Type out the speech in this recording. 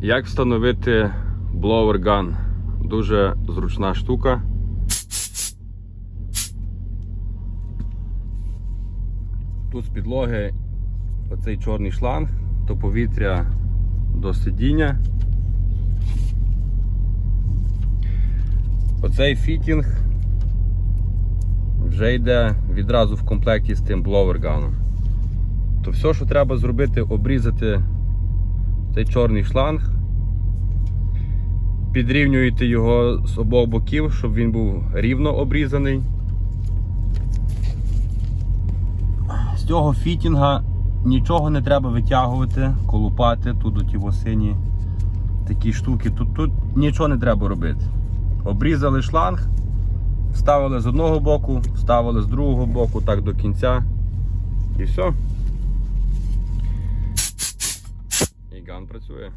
Як встановити blower gun? Дуже зручна штука. Тут з підлоги оцей чорний шланг, то повітря до сидіння. Оцей фітінг вже йде відразу в комплекті з тим бловерганом. То все, що треба зробити, обрізати цей чорний шланг, підрівнюєте його з обох боків, щоб він був рівно обрізаний. З цього фітінга нічого не треба витягувати, колупати, тут оті сині такі штуки. Тут, тут нічого не треба робити. Обрізали шланг, вставили з одного боку, вставили з другого боку, так до кінця. І все. І ган працює.